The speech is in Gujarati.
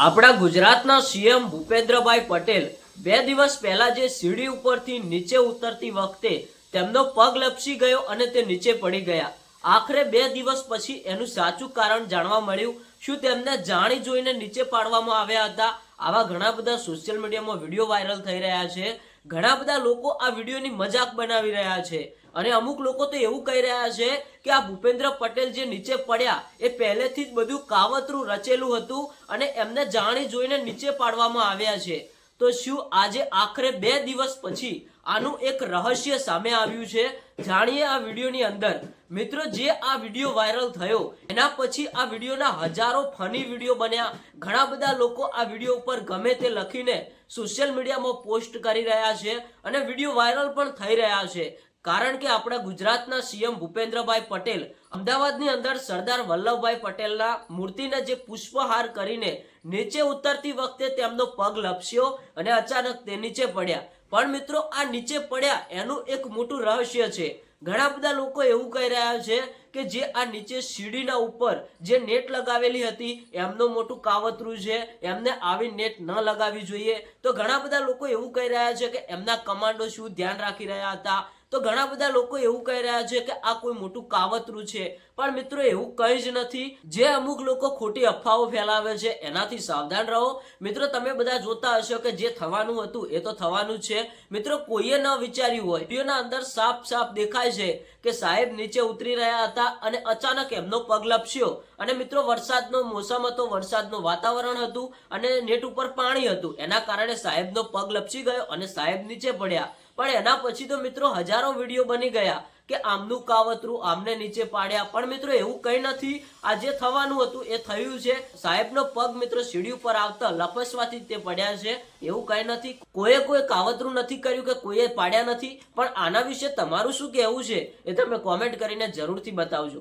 આપણા ગુજરાતના સીએમ ભૂપેન્દ્રભાઈ પટેલ બે દિવસ પહેલા જે સીડી ઉપરથી નીચે ઉતરતી વખતે તેમનો પગ લપસી ગયો અને તે નીચે પડી ગયા. આખરે બે દિવસ પછી એનું સાચું કારણ જાણવા મળ્યું. શું તેમને જાણી જોઈને નીચે પાડવામાં આવ્યા હતા? આવા ઘણા બધા સોશિયલ મીડિયામાં વીડિયો વાયરલ થઈ રહ્યા છે. ઘણા બધા લોકો આ વિડીયોની મજાક બનાવી રહ્યા છે. અને અમુક લોકો તો એવું કહી રહ્યા છે કે આ ભૂપેન્દ્ર પટેલ જે નીચે પડ્યા, એ પહેલેથી જ બધું કાવતરું રચેલું હતું અને એમને જાણી જોઈને નીચે પાડવામાં આવ્યા છે. તો શું આજે આખરે બે દિવસ પછી આનું એક રહસ્ય સામે આવ્યું છે? જાણીએ આ વિડીયોની અંદર. મિત્રો, જે આ વીડિયો વાયરલ થયો, એના પછી આ વિડીયોના હજારો ફની વીડિયો બન્યા. ઘણા બધા લોકો આ વીડિયો ઉપર ગમે તે લખીને સોશિયલ મીડિયામાં પોસ્ટ કરી રહ્યા છે અને વીડિયો વાયરલ પણ થઈ રહ્યા છે. કારણ કે આપણા ગુજરાતના સીએમ ભૂપેન્દ્રભાઈ પટેલ અમદાવાદની અંદર સરદાર વલ્લભભાઈ પટેલના મૂર્તિને જે પુષ્પહાર કરીને નીચે ઉતરતી વખતે તેમનો પગ લપસ્યો અને અચાનક તે નીચે પડ્યા. પણ મિત્રો, આ નીચે પડ્યા એનું એક મોટું રહસ્ય છે. ઘણા બધા લોકો એવું કહી રહ્યા છે કે જે આ નીચે સીડીના ઉપર જે નેટ લગાવેલી હતી, એમનું મોટું કાવતરું છે, એમને આવી નેટ ન લગાવવી જોઈએ. તો ઘણા બધા લોકો એવું કહી રહ્યા છે કે એમના કમાન્ડો શું ધ્યાન રાખી રહ્યા હતા તો ઘણા બધા લોકો એવું કહી રહ્યા છે કે આ કોઈ મોટું કાવતરું છે. પણ મિત્રો, એવું કંઈ જ નથી. જે અમુક લોકો ખોટી અફવાઓ ફેલાવે છે, એનાથી સાવધાન રહો. મિત્રો, તમે બધા જોતા હશો કે જે થવાનું હતું, એ તો થવાનું છે. મિત્રો, કોઈએ ન વિચાર્યું હોય. વિડીયોના અંદર સાફ સાફ દેખાય છે કે સાહેબ નીચે ઉતરી રહ્યા હતા અને અચાનક એમનો પગ લપસ્યો. અને મિત્રો, વરસાદનો મોસમ હતો, વરસાદનું વાતાવરણ હતું અને નેટ ઉપર પાણી હતું. એના કારણે સાહેબનો પગ લપસી ગયો અને સાહેબ નીચે પડ્યા. પણ એના પછી તો મિત્રો હજારો વીડિયો બની ગયા કે આમનું કાવતરું આમને નીચે પાડ્યા. પણ મિત્રો એવું કંઈ નથી. આ જે થવાનું હતું, એ થયું છે. સાહેબનો પગ મિત્રો સીડી ઉપર આવતા લપસવાથી તે પડ્યા છે. એવું કંઈ નથી. કોઈએ કોઈ કાવતરું નથી કર્યું કે કોઈએ પાડ્યા નથી. પણ આના વિશે તમારું શું કહેવું છે એ તમે કોમેન્ટ કરીને જરૂરથી બતાવજો.